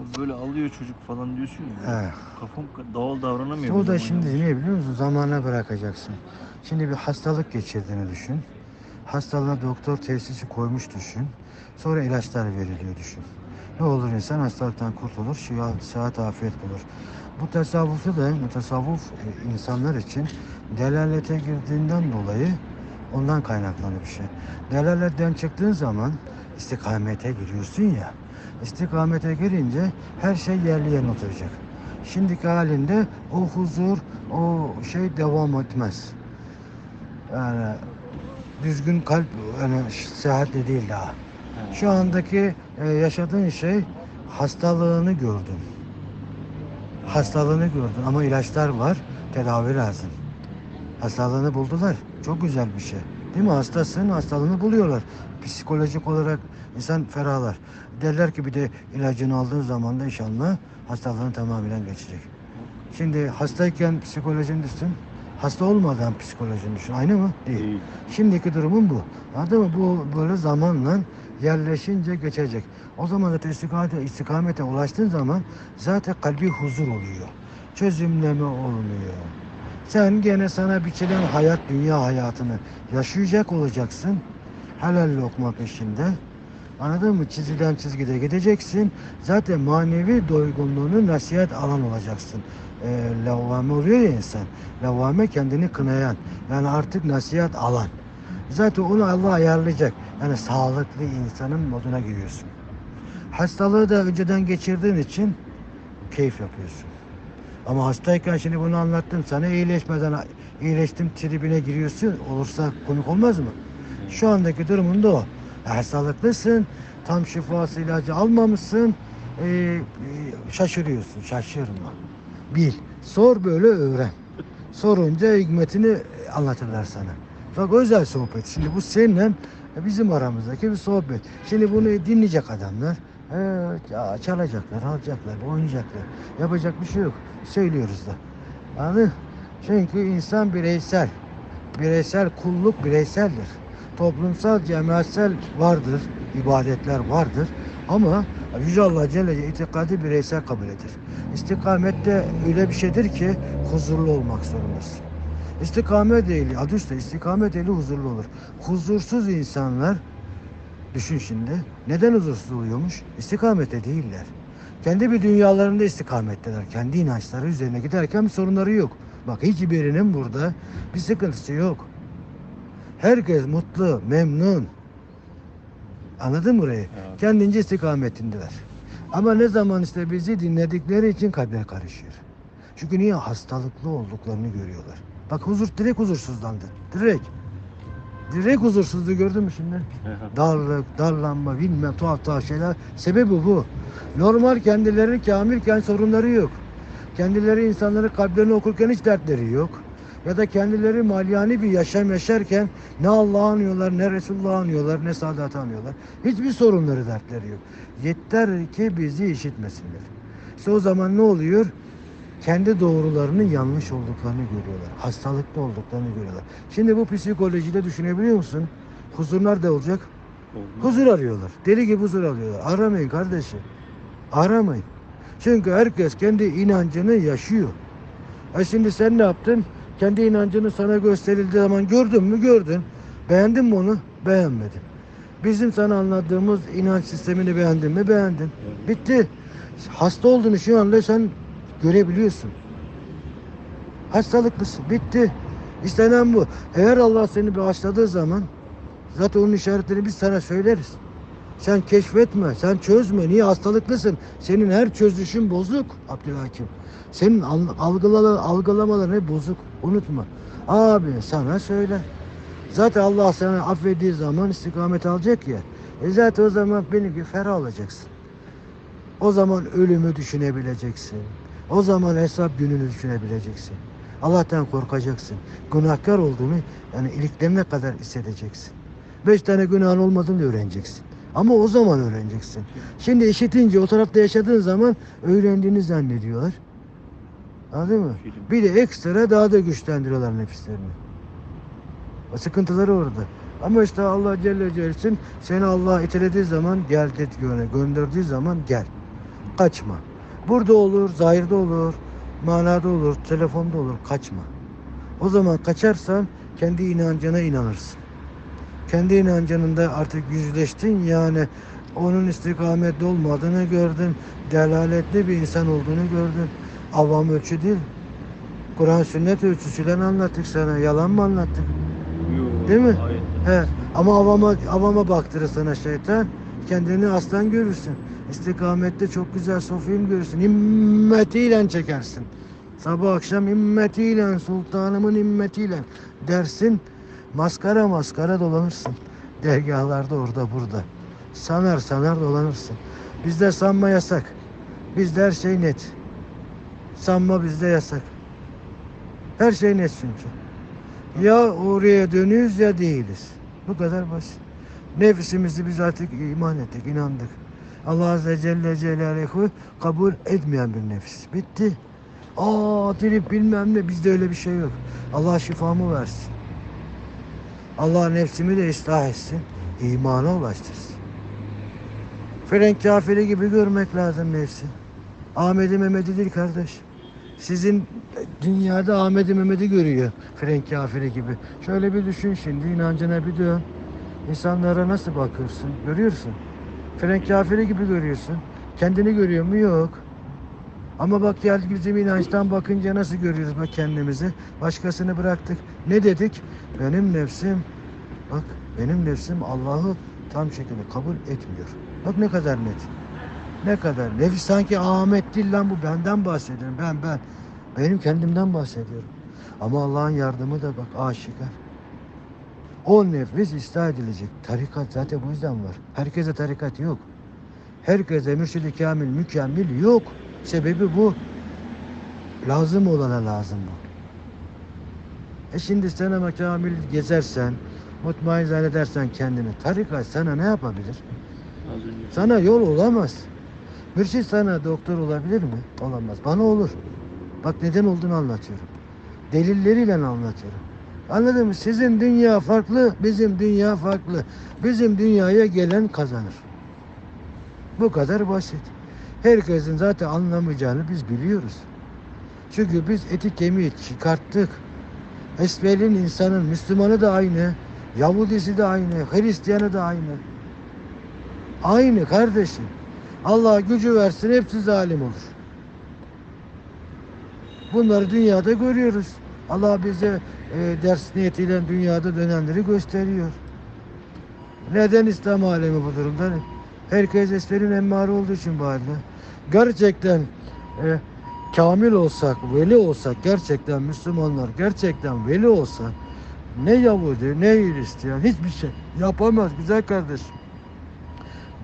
Abi böyle alıyor çocuk falan diyorsun ya. He. Kafam doğal davranamıyor. O da şimdi ne biliyor musun? Zamana bırakacaksın. Şimdi bir hastalık geçirdiğini düşün. Hastalığına doktor teşhisi koymuş düşün. Sonra ilaçlar veriliyor düşün. Ne olur insan hastalıktan kurtulur, şifa, sıhhat, afiyet bulur. Bu tasavvufu da, bu tasavvuf e, insanlar için delalete girdiğinden dolayı ondan kaynaklanıyor bir şey. Delaletten çıktığın zaman istikamete giriyorsun ya. İstikamete girince her şey yerli yerine oturacak. Şimdiki halinde o huzur, o şey devam etmez. Yani düzgün kalp yani sıhhatli değil daha. Şu andaki e, yaşadığın şey hastalığını gördün. Hastalığını gördün ama ilaçlar var, tedavi lazım. Hastalığını buldular. Çok güzel bir şey. Değil mi? Hastasın, hastalığını buluyorlar. Psikolojik olarak insan ferahlar. Derler ki bir de ilacını aldığın zaman da inşallah hastalığını tamamen geçecek. Şimdi hastayken psikolojini düşün. Hasta olmadan psikolojini düşün. Aynı mı? Değil. Değil. Şimdiki durumun bu. Anladın mı? Bu böyle zamanla yerleşince geçecek. O zaman da istikamete, istikamete ulaştığın zaman zaten kalbi huzur oluyor. Çözümleme olmuyor. Sen gene sana biçilen hayat, dünya hayatını yaşayacak olacaksın. Helal lokma peşinde. Anladın mı? Çizilen çizgide gideceksin. Zaten manevi doygunluğunu nasihat alan olacaksın. Ee, lavvame oluyor ya insan. Lavvame kendini kınayan. Yani artık nasihat alan. Zaten onu Allah ayarlayacak. Yani sağlıklı insanın moduna giriyorsun. Hastalığı da önceden geçirdiğin için keyif yapıyorsun. Ama hastayken şimdi bunu anlattım sana iyileşmeden iyileştim tribine giriyorsun. Olursa komik olmaz mı? Şu andaki durumun da o. Ya hastalıklısın, tam şifası ilacı almamışsın, ee, e, şaşırıyorsun, şaşırma. Bil, sor böyle öğren. Sorunca hikmetini anlatırlar sana. Bak özel sohbet. Şimdi bu seninle bizim aramızdaki bir sohbet. Şimdi bunu dinleyecek adamlar. Ee, ya çalacaklar, alacaklar, oynayacaklar. Yapacak bir şey yok. Söylüyoruz da. Anladın? Çünkü insan bireysel. Bireysel kulluk bireyseldir. Toplumsal, cemaatsel vardır. ibadetler vardır. Ama Yüce Allah Celle itikadı bireysel kabul eder. İstikamette öyle bir şeydir ki huzurlu olmak zorundasın. İstikamet ehli, adı üstü istikamet ehli huzurlu olur. Huzursuz insanlar, düşün şimdi, neden huzursuz oluyormuş? İstikamette değiller. Kendi bir dünyalarında istikametteler. Kendi inançları üzerine giderken bir sorunları yok. Bak hiçbirinin burada bir sıkıntısı yok. Herkes mutlu, memnun. Anladın mı burayı? Evet. Kendince istikametindeler. Ama ne zaman işte bizi dinledikleri için kalpler karışıyor. Çünkü niye? Hastalıklı olduklarını görüyorlar. Bak huzur direkt huzursuzlandı. Direkt. Direkt huzursuzluğu gördün mü şimdi? Darlık, darlanma, bilmem tuhaf tuhaf şeyler. Sebebi bu. Normal kendileri kamilken sorunları yok. Kendileri insanların kalplerini okurken hiç dertleri yok. Ya da kendileri malyani bir yaşam yaşarken ne Allah'ı anıyorlar, ne Resulullah'ı anıyorlar, ne Sadat'ı anıyorlar. Hiçbir sorunları, dertleri yok. Yeter ki bizi işitmesinler. İşte o zaman ne oluyor? Kendi doğrularının yanlış olduklarını görüyorlar. Hastalıklı olduklarını görüyorlar. Şimdi bu psikolojide düşünebiliyor musun? Huzur nerede olacak? Huzur arıyorlar. Deli gibi huzur arıyorlar. Aramayın kardeşim. Aramayın. Çünkü herkes kendi inancını yaşıyor. E şimdi sen ne yaptın? Kendi inancını sana gösterildiği zaman gördün mü? Gördün. Beğendin mi onu? Beğenmedim. Bizim sana anlattığımız inanç sistemini beğendin mi? Beğendin. Bitti. Hasta olduğunu şu anda sen görebiliyorsun. Hastalıklısın. Bitti. İstenen bu. Eğer Allah seni bağışladığı zaman zaten onun işaretlerini biz sana söyleriz. Sen keşfetme, sen çözme. Niye hastalıklısın? Senin her çözüşün bozuk Abdülhakim. Senin al- algıla, algılamaların hep bozuk. Unutma. Abi sana söyler. Zaten Allah sana affettiği zaman istikamet alacak ya. E zaten o zaman benim gibi ferah olacaksın. O zaman ölümü düşünebileceksin. O zaman hesap gününü düşünebileceksin. Allah'tan korkacaksın. Günahkar olduğunu yani iliklerine kadar hissedeceksin. Beş tane günahın olmadığını öğreneceksin. Ama o zaman öğreneceksin. Şimdi işitince o tarafta yaşadığın zaman öğrendiğini zannediyorlar. Anladın mı? Bir de ekstra daha da güçlendiriyorlar nefislerini. O sıkıntıları orada. Ama işte Allah Celle Celaluhu'nun seni Allah itelediği zaman gel dedi gönderdiği zaman gel. Kaçma. Burada olur, zahirde olur, manada olur, telefonda olur. Kaçma. O zaman kaçarsan kendi inancına inanırsın. Kendi inancında artık yüzleştin yani onun istikametli olmadığını gördün. Delaletli bir insan olduğunu gördün. Avam ölçü değil. Kur'an sünnet ölçüsüyle anlattık sana. Yalan mı anlattık? Yok. Değil mi? Hayır. He. Ama avama, avama baktırır sana şeytan. Kendini aslan görürsün. İstikamette çok güzel sofiyim görürsün. Himmetiyle çekersin. Sabah akşam himmetiyle, sultanımın himmetiyle dersin. Maskara maskara dolanırsın. Dergahlarda orada burada. Sanar sanar dolanırsın. Bizde sanma yasak. Bizde her şey net. Sanma bizde yasak. Her şey net çünkü. Ya oraya dönüyoruz ya değiliz. Bu kadar basit. Nefsimizi biz artık iman ettik, inandık. Allah Azze Celle Celaluhu kabul etmeyen bir nefis. Bitti. Aa trip bilmem ne bizde öyle bir şey yok. Allah şifamı versin. Allah nefsimi de ıslah etsin. imana ulaştırsın. Frenk kafiri gibi görmek lazım nefsi. Ahmet'i Mehmet'i değil kardeş. Sizin dünyada Ahmet'i Mehmet'i görüyor Frenk kafiri gibi. Şöyle bir düşün şimdi inancına bir dön. İnsanlara nasıl bakıyorsun? Görüyorsun. Frenk kafiri gibi görüyorsun. Kendini görüyor mu? Yok. Ama bak geldik bizim inançtan bakınca nasıl görüyoruz bak kendimizi. Başkasını bıraktık. Ne dedik? Benim nefsim bak benim nefsim Allah'ı tam şekilde kabul etmiyor. Bak ne kadar net. Ne kadar. Nefis sanki Ahmet değil lan bu benden bahsediyorum. Ben ben. Benim kendimden bahsediyorum. Ama Allah'ın yardımı da bak aşikar. O nefis ıslah edilecek. Tarikat zaten bu yüzden var. Herkese tarikat yok. Herkese mürşid-i kamil, mükemmel yok. Sebebi bu. Lazım olana lazım bu. E şimdi sen kamil gezersen, mutmain zannedersen kendini, tarikat sana ne yapabilir? Sana yol olamaz. Mürşit sana doktor olabilir mi? Olamaz. Bana olur. Bak neden olduğunu anlatıyorum. Delilleriyle anlatıyorum. Anladın mı? Sizin dünya farklı, bizim dünya farklı. Bizim dünyaya gelen kazanır. Bu kadar basit. Herkesin zaten anlamayacağını biz biliyoruz. Çünkü biz eti kemiği çıkarttık. Esmer'in insanın, Müslümanı da aynı, Yahudisi de aynı, Hristiyanı da aynı. Aynı kardeşim. Allah gücü versin hepsi zalim olur. Bunları dünyada görüyoruz. Allah bize e, ders niyetiyle dünyada dönenleri gösteriyor. Neden İslam alemi bu durumda? Herkes esmerin emmari olduğu için halde. Gerçekten e, kamil olsak, veli olsak, gerçekten Müslümanlar gerçekten veli olsa ne Yahudi, ne Hristiyan hiçbir şey yapamaz güzel kardeşim.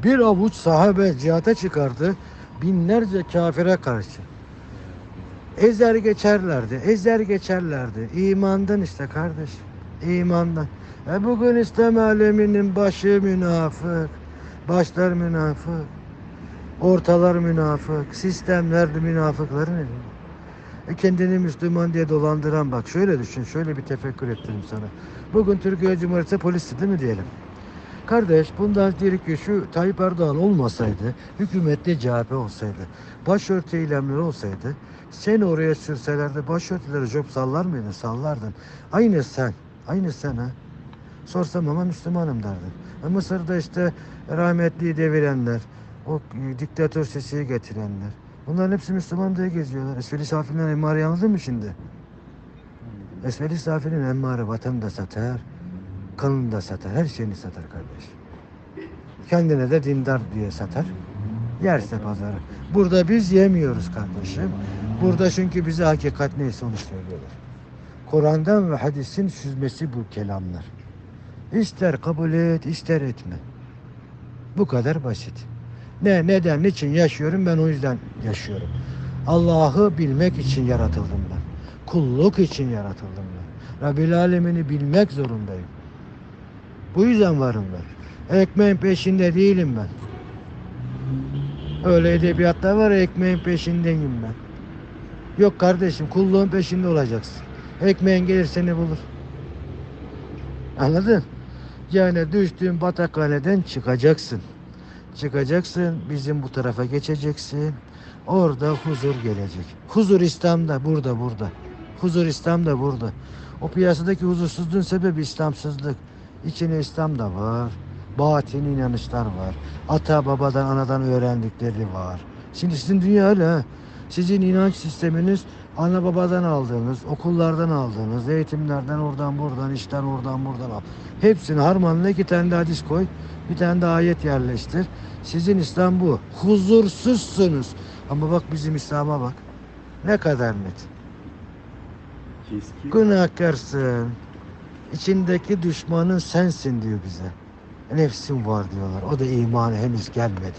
Bir avuç sahabe cihata çıkardı binlerce kafire karşı. Ezer geçerlerdi, ezer geçerlerdi. İmandan işte kardeş, imandan. E bugün İslam aleminin başı münafık, başlar münafık, ortalar münafık, sistemler münafıkların elinde. E kendini Müslüman diye dolandıran bak şöyle düşün, şöyle bir tefekkür ettireyim sana. Bugün Türkiye Cumhuriyeti polisi değil mi diyelim? Kardeş bundan diyelim ki şu Tayyip Erdoğan olmasaydı, hükümette CHP olsaydı, başörtü eylemleri olsaydı, seni oraya sürselerdi başörtüleri job sallar mıydın? Sallardın. Aynı sen, aynı sen ha. Sorsam ama Müslümanım derdin. E Mısır'da işte rahmetliyi devirenler, o e, diktatör sesiyi getirenler. Bunların hepsi Müslüman diye geziyorlar. Esveli Safi'nin emmarı anladın mı şimdi? Esveli Safi'nin emmarı vatanı da satar, kanını da satar, her şeyini satar kardeş. Kendine de dindar diye satar. Yerse pazarı. Burada biz yemiyoruz kardeşim. Burada çünkü bize hakikat neyse onu söylüyorlar. Kur'an'dan ve hadisin süzmesi bu kelamlar. İster kabul et, ister etme. Bu kadar basit. Ne, neden, niçin yaşıyorum ben o yüzden yaşıyorum. Allah'ı bilmek için yaratıldım ben. Kulluk için yaratıldım ben. Rabbil Alemini bilmek zorundayım. Bu yüzden varım ben. Ekmeğin peşinde değilim ben. Öyle edebiyatta var ekmeğin peşindeyim ben. Yok kardeşim kulluğun peşinde olacaksın. Ekmeğin gelir seni bulur. Anladın? Yani düştüğün batakhaneden çıkacaksın. Çıkacaksın, bizim bu tarafa geçeceksin. Orada huzur gelecek. Huzur İslam'da, burada, burada. Huzur İslam'da burada. O piyasadaki huzursuzluğun sebebi İslamsızlık. İçine İslam da var. Batini inanışlar var. Ata babadan anadan öğrendikleri var. Şimdi sizin dünya öyle. Sizin inanç sisteminiz ana babadan aldığınız, okullardan aldığınız, eğitimlerden oradan buradan, işten oradan buradan al. Hepsini harmanla iki tane de hadis koy. Bir tane de ayet yerleştir. Sizin İslam bu. Huzursuzsunuz. Ama bak bizim İslam'a bak. Ne kadar net. Keskin. Günahkarsın. İçindeki düşmanın sensin diyor bize. Nefsin var diyorlar. O da imana henüz gelmedi.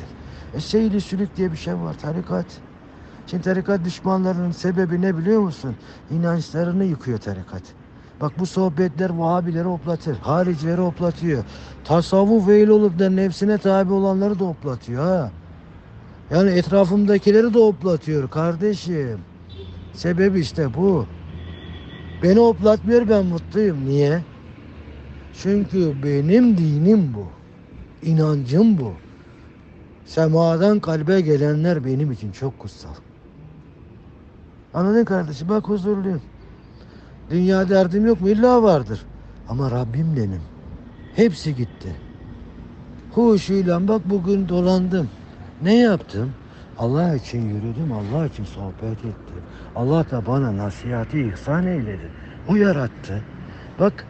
E seyri sülük diye bir şey var. Tarikat. Şimdi tarikat düşmanlarının sebebi ne biliyor musun? İnançlarını yıkıyor tarikat. Bak bu sohbetler Vahabileri hoplatır. Haricileri hoplatıyor. Tasavvuf ehl olup da nefsine tabi olanları da hoplatıyor ha. Yani etrafımdakileri de hoplatıyor kardeşim. Sebebi işte bu. Beni hoplatmıyor ben mutluyum. Niye? Çünkü benim dinim bu. İnancım bu. Semadan kalbe gelenler benim için çok kutsal. Anladın kardeşim? Bak huzurluyum. Dünya derdim yok mu? İlla vardır. Ama Rabbim benim. Hepsi gitti. Huşuyla bak bugün dolandım. Ne yaptım? Allah için yürüdüm, Allah için sohbet ettim. Allah da bana nasihati ihsan eyledi. O yarattı. Bak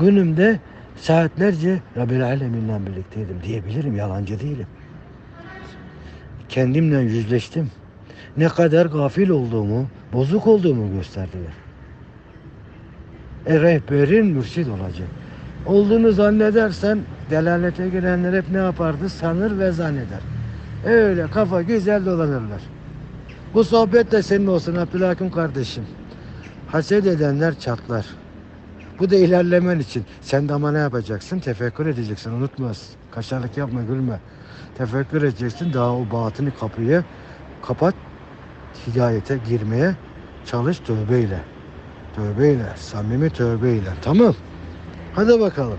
günümde saatlerce Rabbil Alemin'le birlikteydim diyebilirim. Yalancı değilim. Kendimle yüzleştim. Ne kadar gafil olduğumu, bozuk olduğumu gösterdiler. E rehberin mürşid olacak. Olduğunu zannedersen delalete girenler hep ne yapardı? Sanır ve zanneder. Öyle kafa güzel dolanırlar. Bu sohbet de senin olsun Abdülhakim kardeşim. Haset edenler çatlar. Bu da ilerlemen için. Sen de ama ne yapacaksın? Tefekkür edeceksin. Unutmaz. Kaşarlık yapma gülme. Tefekkür edeceksin. Daha o batını kapıyı kapat. Hidayete girmeye çalış tövbeyle. Tövbeyle. Samimi tövbeyle. Tamam. Hadi bakalım.